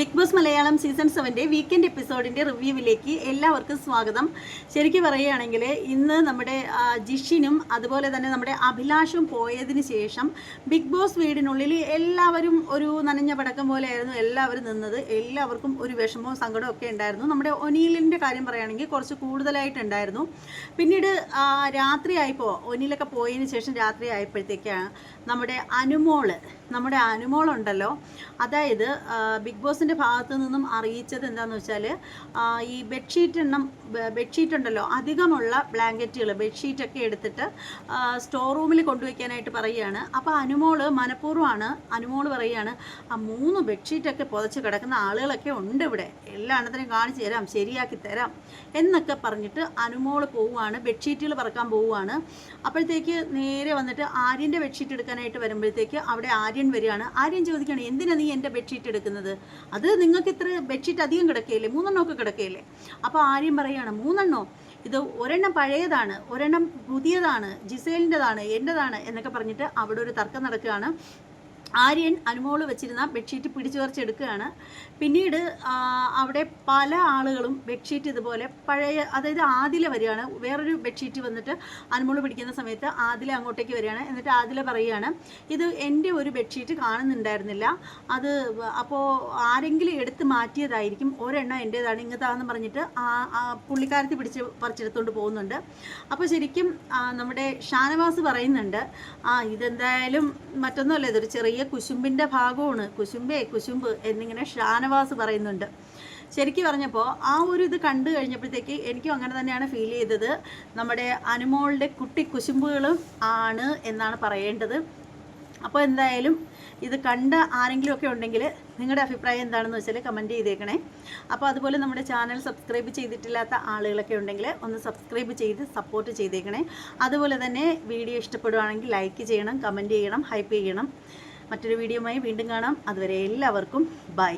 Big boss Malayalam season സെവന്റെ weekend എപ്പിസോഡിന്റെ റിവ്യൂവിലേക്ക് എല്ലാവർക്കും സ്വാഗതം. ശരിക്കും പറയുകയാണെങ്കിൽ ഇന്ന് നമ്മുടെ ജിഷിനും അതുപോലെ തന്നെ നമ്മുടെ അഭിലാഷും പോയതിന് ശേഷം ബിഗ് ബോസ് വീടിനുള്ളിൽ എല്ലാവരും ഒരു നനഞ്ഞ പടക്കം പോലെയായിരുന്നു എല്ലാവരും നിന്നത്. എല്ലാവർക്കും ഒരു വിഷമവും സങ്കടവും ഒക്കെ ഉണ്ടായിരുന്നു. നമ്മുടെ ഒനീലിന്റെ കാര്യം പറയുകയാണെങ്കിൽ കുറച്ച് കൂടുതലായിട്ടുണ്ടായിരുന്നു. പിന്നീട് രാത്രി രാത്രിയായപ്പോൾ ഒനീലൊക്കെ പോയതിന് ശേഷം രാത്രി ആയപ്പോഴത്തേക്കാണ് നമ്മുടെ അനുമോൾ നമ്മുടെ അനുമോളുണ്ടല്ലോ. അതായത് ബിഗ് ബിഗ് ബോസിന്റെ ഭാഗത്തു നിന്നും അറിയിച്ചത് എന്താണെന്ന് വെച്ചാൽ ഈ ബെഡ്ഷീറ്റ് എണ്ണം ബെഡ്ഷീറ്റ് ഉണ്ടല്ലോ അധികമുള്ള ബ്ലാങ്കറ്റുകൾ ബെഡ്ഷീറ്റൊക്കെ എടുത്തിട്ട് സ്റ്റോർ റൂമിൽ കൊണ്ടുവയ്ക്കാനായിട്ട് പറയുകയാണ്. അപ്പോൾ അനുമോൾ മനഃപൂർവമാണ് അനുമോൾ പറയുകയാണ് ആ മൂന്ന് ബെഡ്ഷീറ്റൊക്കെ പുതച്ച് കിടക്കുന്ന ആളുകളൊക്കെ ഉണ്ട് ഇവിടെ. എല്ലാ എണ്ണത്തിനും കാണിച്ചു തരാം ശരിയാക്കി തരാം. എന്നൊക്കെ പറഞ്ഞിട്ട് അനുമോൾ പോവുകയാണ് ബെഡ്ഷീറ്റുകൾ പറക്കാൻ പോവുകയാണ്. അപ്പോഴത്തേക്ക് നേരെ വന്നിട്ട് ആര്യന്റെ ബെഡ്ഷീറ്റ് എടുക്കാനായിട്ട് വരുമ്പോഴത്തേക്ക് അവിടെ ആര്യൻ വരികയാണ്. ആര്യൻ ചോദിക്കുകയാണ് എന്തിനാണ് നീ എന്റെ ബെഡ്ഷീറ്റ് എടുക്കുന്നത്? അത് നിങ്ങൾക്ക് ഇത്ര ബെഡ്ഷീറ്റ് അധികം കിടക്കുകയില്ലേ മൂന്നെണ്ണമൊക്കെ കിടക്കുകയില്ലേ അപ്പോൾ ആര്യം പറയുകയാണ് മൂന്നെണ്ണോ? ഇത് ഒരെണ്ണം പഴയതാണ് ഒരെണ്ണം പുതിയതാണ് ജിസേലിന്റെതാണ് എന്റെതാണ് എന്നൊക്കെ പറഞ്ഞിട്ട് അവിടെ ഒരു തർക്കം നടക്കുകയാണ്. ആര്യൻ അനുമോൾ വെച്ചിരുന്ന ബെഡ്ഷീറ്റ് പിടിച്ചു പറിച്ചെടുക്കുകയാണ് പിന്നീട് അവിടെ പല ആളുകളും ബെഡ്ഷീറ്റ് ഇതുപോലെ പഴയ അതായത് ആദില വരികയാണ്. വേറൊരു ബെഡ്ഷീറ്റ് വന്നിട്ട് അനുമോൾ പിടിക്കുന്ന സമയത്ത് ആദില അങ്ങോട്ടേക്ക് വരികയാണ്. എന്നിട്ട് ആദില പറയുകയാണ് ഇത് എന്റെ ഒരു ബെഡ്ഷീറ്റ് കാണുന്നുണ്ടായിരുന്നില്ല. അത് അപ്പോൾ ആരെങ്കിലും എടുത്ത് മാറ്റിയതായിരിക്കും. ഒരെണ്ണം എന്റേതാണ്. ഇങ്ങനത്താന്ന് പറഞ്ഞിട്ട് ആ പുള്ളിക്കാരത്തി പിടിച്ച് പറിച്ചെടുത്തുകൊണ്ട് പോകുന്നുണ്ട്. അപ്പോൾ ശരിക്കും നമ്മുടെ ഷാനവാസ് പറയുന്നുണ്ട് ആ ഇതെന്തായാലും മറ്റൊന്നുമല്ല. ഇതൊരു ചെറിയ കുശുമ്പിന്റെ ഭാഗമാണ്. കുശുമ്പേ കുശുമ്പ് എന്നിങ്ങനെ ഷാനവാസ് പറയുന്നുണ്ട്. ശരിക്കും പറഞ്ഞപ്പോൾ ആ ഒരു ഇത് കണ്ടു കഴിഞ്ഞപ്പോഴത്തേക്ക് എനിക്കും അങ്ങനെ തന്നെയാണ് ഫീൽ ചെയ്തത്. നമ്മുടെ അനുമോളുടെ കുട്ടി കുശുമ്പുകളും ആണ് എന്നാണ് പറയേണ്ടത്. അപ്പോൾ എന്തായാലും ഇത് കണ്ട ആരെങ്കിലുമൊക്കെ ഉണ്ടെങ്കിൽ നിങ്ങളുടെ അഭിപ്രായം എന്താണെന്ന് വെച്ചാൽ കമന്റ് ചെയ്തേക്കണേ. അപ്പോൾ അതുപോലെ നമ്മുടെ ചാനൽ സബ്സ്ക്രൈബ് ചെയ്തിട്ടില്ലാത്ത ആളുകളൊക്കെ ഉണ്ടെങ്കിൽ ഒന്ന് സബ്സ്ക്രൈബ് ചെയ്ത് സപ്പോർട്ട് ചെയ്തേക്കണേ. അതുപോലെ തന്നെ വീഡിയോ ഇഷ്ടപ്പെടുവാണെങ്കിൽ ലൈക്ക് ചെയ്യണം കമന്റ് ചെയ്യണം ഹൈപ്പ് ചെയ്യണം. മറ്റൊരു വീഡിയോയുമായി വീണ്ടും കാണാം. അതുവരെ എല്ലാവർക്കും ബൈ.